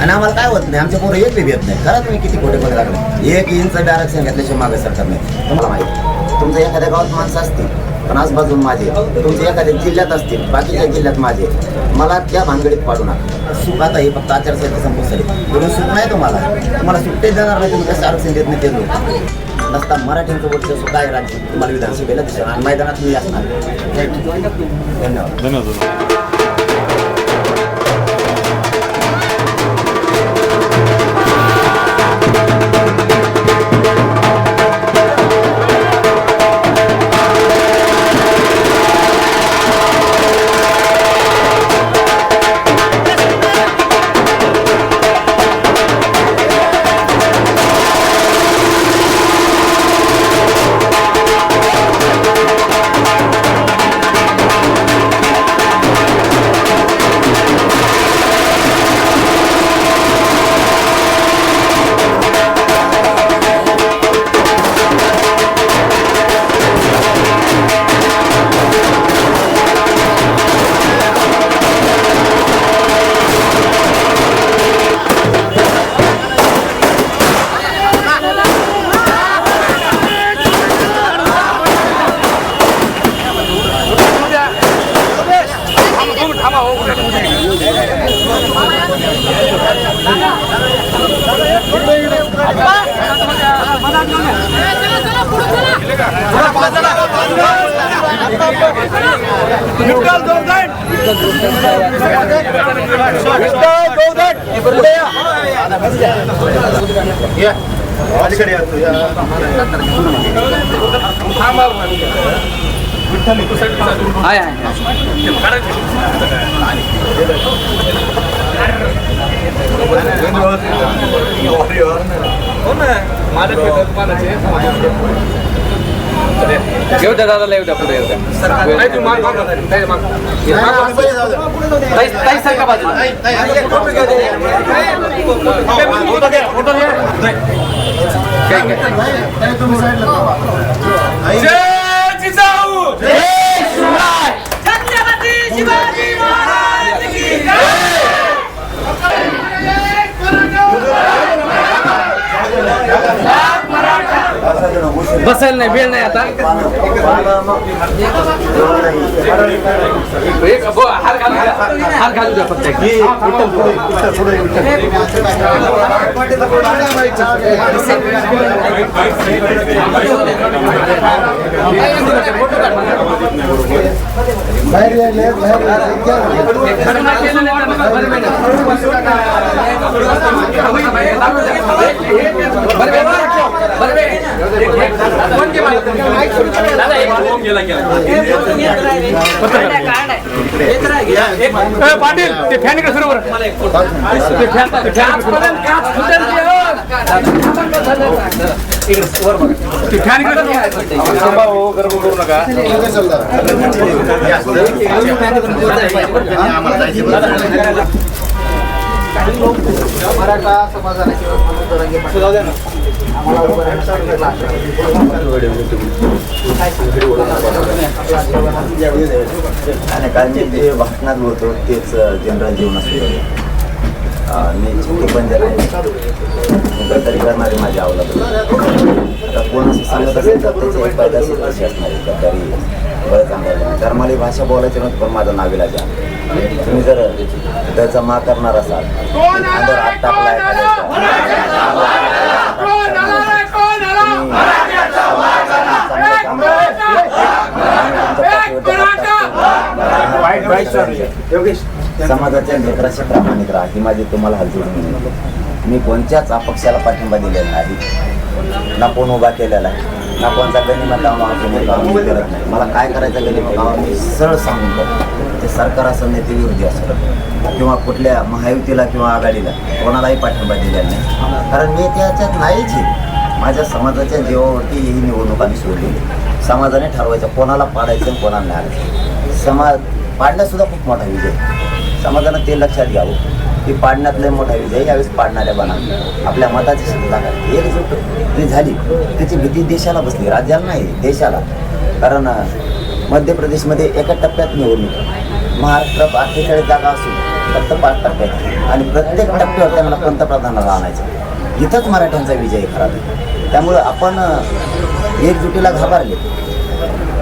आणि आम्हाला काय होत नाही आमच्या पोरं एक बी भेट नाही. करा तुम्ही किती खोटे खोटे लागले. एक इंच बी आरक्षण घेतल्याशिवाय मागे सरकार नाही. तुम्हाला माहिती तुमच्या एखाद्या गावात माणसं असतील पण आजबाजून माझे तुमच्या एखाद्या जिल्ह्यात असतील बाकीच्या जिल्ह्यात माझे मला त्या भानगडीत पाडू नका. सुख आता हे फक्त आचारसंहिता संपून झाली तुम्ही सुख नाही तुम्हाला. तुम्हाला सुट्टे देणार नाही तुम्ही कसं आरक्षण देत नाही ते लोक. नसता मराठ्यांचं वर्चस्व काय राज्य. तुम्हाला विधानसभेला दिसेल. आणि मैदानात मी असणार. धन्यवाद. धन्यवाद. विठ्ठल जोरदार विठ्ठल या. अलीकडे या विठ्ठल माझ्या येऊ द्या दादाला येऊ द्या पुढे येऊ द्या. बाजूला? छत्रपती शिवाजी! बसायला नाही वेळ नाही आता. हार घालू द्या. हार घालू द्या फक्त पाटील ते फॅन इकडे सुरू. ते फॅन ते फॅन काच फुटेल मराठा समाजाला किंवा आणि काल मी जे भाषणात होतो तेच जनरल जीवनात सुरू मी चुकी पण जर तरी करणारे माझ्या अवलंबून आता कोण असं सांगत असेल तर त्याची एक फायदा कशी असणार आहे. गद्दारी बरं चांगलं तर मला ही भाषा बोलायची नव्हती पण माझं नाव इलाज आहे तुम्ही जर त्याचा मा करणार असाल अंदर हात टाकला समाजाच्या लेकराशी प्रामाणिक राहा. ही माझी तुम्हाला आहे. मी कोणत्याच अपक्षाला पाठिंबा दिलेला नाही. ना कोण उभा केलेला आहे. ना कोणचा गणिमत लावून गणित मी करत नाही मला काय करायचं गणिमत लावून मी सरळ सांगून करतो ते सरकार असं नेते विरोधी असं किंवा कुठल्या महायुतीला किंवा आघाडीला कोणालाही पाठिंबा दिलेला नाही. कारण मी त्याच्यात नाहीच आहे. माझ्या समाजाच्या जीवावरती ही निवडणूक आम्ही सोडली समाजाने ठरवायचं कोणाला पाडायचं कोणाला नाही आणायचं. समाज पाडण्यासुद्धा खूप मोठा विजय समाजानं ते लक्षात घ्यावं. ही पाडण्यात लय मोठा विजय यावेळेस पाडणाऱ्या बना आपल्या मताची क्षमता एकजूट जी झाली त्याची भीती देशाला बसली राज्याला नाही देशाला. कारण मध्य प्रदेशमध्ये एका टप्प्यात निवडणूक. महाराष्ट्रात अठ्ठेचाळीस जागा असून फक्त पाच टप्प्यात. आणि प्रत्येक टप्प्यावर त्यांना पंतप्रधानाला आणायचं. इथंच मराठ्यांचा विजय खरा त्यामुळं आपण एकजुटीला घाबरले.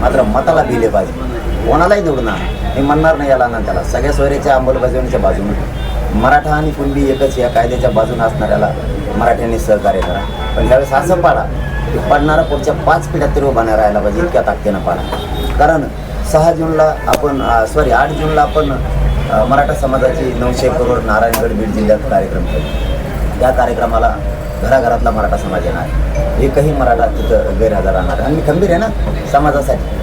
मात्र मताला दिले पाहिजे कोणालाही निवडणार हे मी म्हणणार नाही याला ना त्याला. सगळ्या सोयऱ्याच्या अंमलबजावणीच्या बाजूने. मराठा आणि कुणबी एकच या कायद्याच्या बाजूने असणाऱ्याला मराठ्यांनी सहकार्य करा. पण त्यावेळेस असं पाडा की पडणारा पुढच्या पाच पिढ्यात तरी उभा राहायला पाहिजे इतक्या ताकदीनं पाडा. कारण सहा जूनला आपण सॉरी आठ जूनला आपण मराठा समाजाची नऊशे करोड नारायणगड बीड जिल्ह्यात कार्यक्रम केला. त्या कार्यक्रमाला घराघरातला मराठा समाज येणार. एकही मराठा तिथं गैरहजर राहणार आणि मी खंबीर आहे ना समाजासाठी.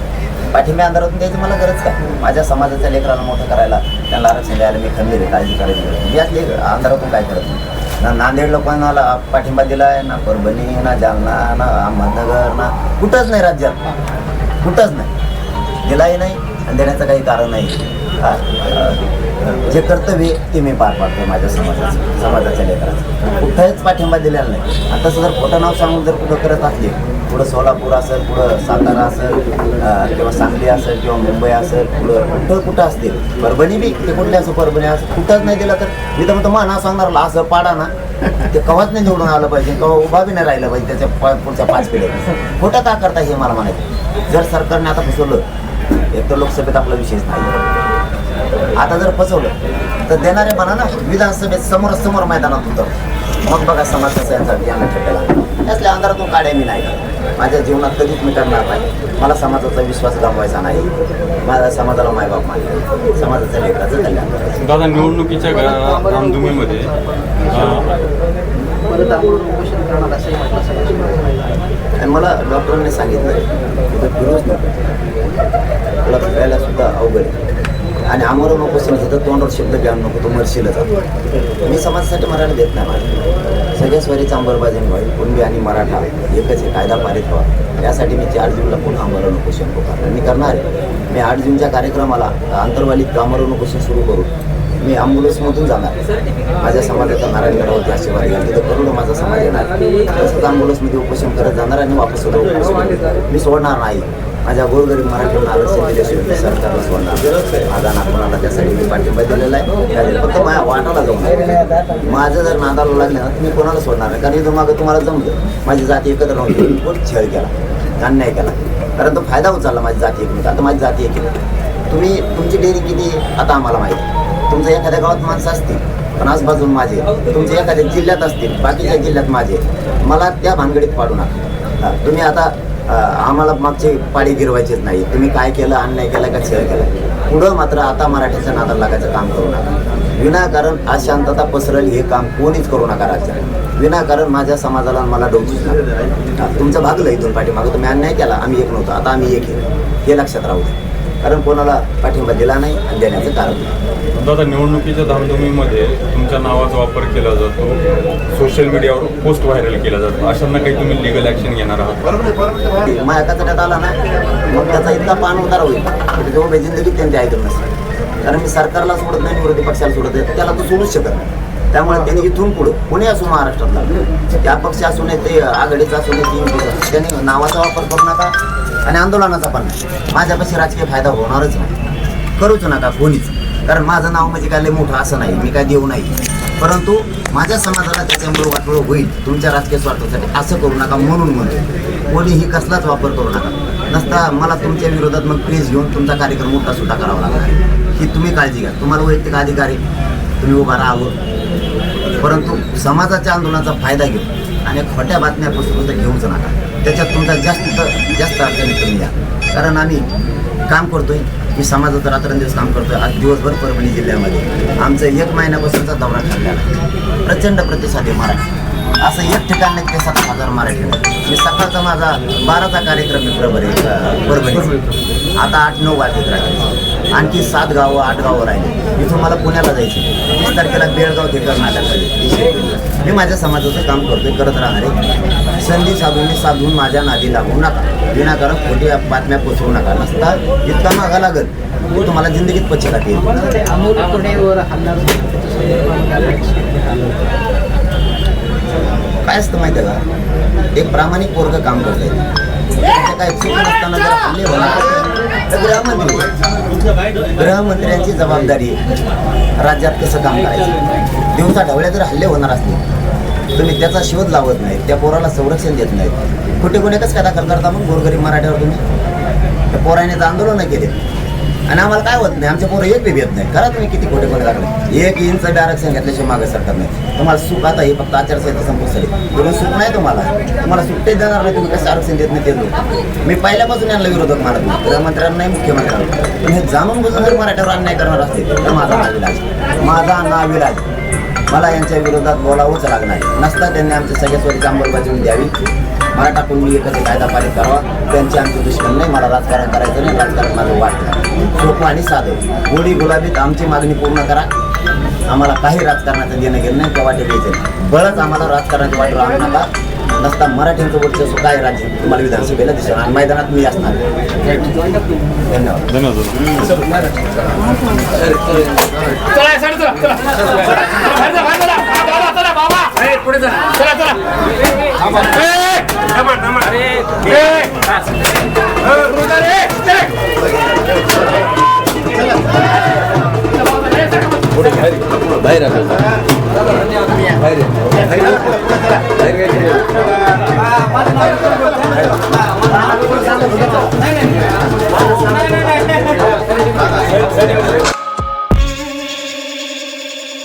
पाठिंबा अंधारातून द्यायची मला गरज काय? माझ्या समाजाच्या लेकराला मोठं करायला त्यांना आरक्षण द्यायला मी खंबीर आहे काळजी करायची याच लेख अंधारातून काय करत नाही? ना नांदेड लोकांना पाठिंबा दिला आहे ना परभणी ना जालना ना अहमदनगर ना कुठंच नाही राज्यात. कुठंच नाही. दिलाही नाही आणि देण्याचं काही कारण नाही. जे कर्तव्य ते मी पार पाडतो माझ्या समाजाचं समाजाच्या लेकराचं. कुठंच पाठिंबा दिलेला नाही. आता जर खोटं नाव सांगून जर कुठं करत असले पुढं सोलापूर असेल पुढं सातारा असेल किंवा सांगली असेल किंवा मुंबई असेल पुढं कुठं कुठं असतील परभणी बी ते कुठले असं परभणी असं कुठंच नाही दिलं तर मी तर म्हणतो नाव सांगणार असं पाडा ना. ते कवाच नाही निवडून आलं पाहिजे किंवा उभा बी नाही राहिलं पाहिजे त्याच्या पुढच्या पाच पिढ्या. खोटं का करता हे मला म्हणायचं जर सरकारने आता फसवलं एक तर लोकसभेत आपला विशेष नाही. आता जर फसवलं तर देणारे म्हणा ना विधानसभेत समोर समोर मैदानात होतं. मग बघा समाज कसा यांचा यांना ठेकेला त्यातल्या अंधारातून काढ्या मी नाही. माझ्या जीवनात कधीच मी करणार नाही. मला समाजाचा विश्वास गमवायचा नाही. माझ्या समाजाला मायबाप मानले. समाजाच्या लेकराचं कल्याण दादा निवडणुकीच्या. आणि मला डॉक्टरांनी सांगितलं तिथं फिरूच नको. तुला फिरायला सुद्धा अवघड आहे. आणि आम्हाला नको हे तर तोंडावर शब्द ज्ञान नको तो मरशीलच. मी समाजासाठी मरायला देत नाही मला सगळ्या स्वारीचा अंबरबाजी व्हावी कुणबी आणि मराठा एकच आहे कायदा पारित व्हावा यासाठी मी चार जूनला पुन्हा आमरण उपोषण पुकारलं मी करणार आहे. मी आठ जूनच्या कार्यक्रमाला आंतरवालीत आमरण उपोषण सुरू करू मी ॲम्बुलन्समधून जाणार माझ्या समाजाचा नारायणगडावरती आशीर्वाद घ्या. तिथं करोडो माझा समाज येणार तसंच ॲम्ब्युलन्समध्ये उपोषण करत जाणार आणि वापस उपोषण मी सोडणार नाही. माझ्या गोरगरीब मराठ्यांना आरक्षण दिल्याशिवाय मी सरकारला सोडणार माझा नागपुराला त्यासाठी मी पाठिंबा दिलेला आहे. त्यासाठी फक्त माझ्या वाटाला जाऊन माझं जर नादाला लागलं ना तर मी कोणाला सोडणार नाही? कारण इथं मागं तुम्हाला जमलं. माझी जाती एकत्र राहून खूप छळ केला. अन्याय केला. कारण तो फायदा उचलला माझी जाती एकमेक आता माझी जाती एक तुम्ही तुमची डेअरी किती आता आम्हाला माहिती आहे. एखाद्या गावात माणसं असतील पण आजबाजून माझे तुमचे एखाद्या जिल्ह्यात असतील बाकीच्या जिल्ह्यात माझे मला त्या भानगडीत पाडू नका. तुम्ही आता आम्हाला मागची पाडी गिरवायचीच नाही. तुम्ही काय केलं अन्याय केला का छळ केला? पुढं मात्र आता मराठीच्या नादाला लागायचं काम करू नका. विनाकारण अशांतता पसरल हे काम कोणीच करू नका राज्यात. विनाकारण माझ्या समाजाला मला डोकूच नका. तुमचं भागलं इथून पाठीमागं. तुम्ही अन्याय केला आम्ही एक नव्हतो. आता आम्ही एक हे लक्षात राहू द्या. कारण कोणाला पाठिंबा दिला नाही आणि देण्याचं कारण नाही. दादा निवडणुकीच्या धामधुमीमध्ये तुमच्या नावाचा वापर केला जातो सोशल मीडियावर पोस्ट व्हायरल केला जातो. अशांना काही तुम्ही लिगल ॲक्शन घेणार आहात? माझ्या कचऱ्यात आला ना मग त्याचा इतका पान उतार होईल. त्याच्या उभ्या जिंदगीत त्यांचे ऐकत नसते कारण मी सरकारला सोडत नाही विरोधी पक्षाला सोडत नाही त्याला तो सोडूच शकत नाही. त्यामुळे त्यांनी इथून पुढं कोणी असो महाराष्ट्रातला त्या पक्ष असू नये ते आघाडीचा असू नये ती. त्यांनी नावाचा वापर करू नका. आणि आंदोलनाचा पण नाही. माझ्यापाशी राजकीय फायदा होणारच नाही. करूच नका कोणीच. कारण माझं नाव म्हणजे काय लय मोठं असं नाही. मी काय देऊ नाही. परंतु माझ्या समाजाला त्याच्यामुळे वाटोळ होईल. तुमच्या राजकीय स्वार्थासाठी असं करू नका म्हणून म्हणतो कोणीही कसलाच वापर करू नका. नसता मला तुमच्या विरोधात मग प्लीज घेऊन तुमचा कार्यक्रम मोठा सुद्धा करावा लागला ही तुम्ही काळजी घ्या. तुम्हाला वैयक्तिक अधिकारी तुम्ही उभा राहावं. परंतु समाजाच्या आंदोलनाचा फायदा घेऊ आणि खोट्या बातम्या पुस्तक घेऊच नका. त्याच्यात तुमचा जास्त जास्त अडचणी कमी द्या. कारण आम्ही काम करतोय मी समाजाचं रात्रंदिवस काम करतोय आज दिवसभर परभणी जिल्ह्यामध्ये. आमचं एक महिन्यापासूनचा दौरा ठरलेला प्रचंड प्रतिसाद आहे मराठी. असं एक ठिकाण नाही ते सात हजार मराठी मी सकाळचा माझा बाराचा कार्यक्रम आहे परभणी परभणी आता आठ नऊ वाजत राहील आणखी सात गावं आठ गावं राहिले. इथून मला पुण्याला जायचे वीस तारखेला बेळगाव ते कर्नाटक मी माझ्या समाजाचं काम करतोय करत राहणार. आहे संधी साधून मी साधून माझ्या नादी लागू नका. विनाकारण खोटी बातम्या पसरू नका. नसता इतका मागा लागल की तुम्हाला जिंदगीत ते कोणेवर हल्ला काय असतं माहिती आहे का? एक प्रामाणिक पोरग काम करते काय चूक नसताना जर हल्ले होणार तर गृहमंत्री. गृहमंत्र्यांची जबाबदारी आहे राज्यात कसं काम करायचं? दिवसा ढवळ्या जर हल्ले होणार असतील तुम्ही त्याचा शोध लावत नाही त्या पोराला संरक्षण देत नाही कुठे कुठे कसं काय दाखल करता मग गोरगरीब मराठ्यावर तुम्ही? त्या पोराने तर आंदोलनं केले. आणि आम्हाला काय होत नाही आमचे पोरं एक बी भेट नाही. करा तुम्ही किती खोटे कोणी लागले एक इंच बी आरक्षण घेतल्याशिवाय मागे सरकार नाही. तुम्हाला सुख आता हे फक्त आचारसंहिता संपून झाली म्हणून सुख नाही तुम्हाला. तुम्हाला सुट्टे देणार नाही तुम्ही कसं आरक्षण देत नाही ते मी पहिल्यापासून यांना विरोधक मानत नाही. गृहमंत्र्यांनाही नाही. मुख्यमंत्र्यांना पण हे जाणून बुजून जर मराठ्यावर अन्याय करणार असतील तर माझा नाविलाज माझा नाविलाज मला यांच्या विरोधात बोलावंच लागणार नसता त्यांनी आमच्या सगळ्या स्वतःची अंमलबजावणी द्यावी. मराठा कुणबी एकत्र कायदा पारित करावा. त्यांचे आमचे दुश्मन नाही. मला राजकारण करायचं नाही. राजकारण माझं वाटतं. सोपं आणि साधं गोडी गुलाबीत आमची मागणी पूर्ण करा आम्हाला काही राजकारणाचं देणं घेणं नाही किंवा वाटे द्यायचं नाही. बळच आम्हाला राजकारणाचं वाटलं आणू नका नसता मराठ्यांचं वर्चस्व काय राज्य तुम्हाला विधानसभेला दिसेल आणि मैदानात मी असणार धन्यवाद धन्यवाद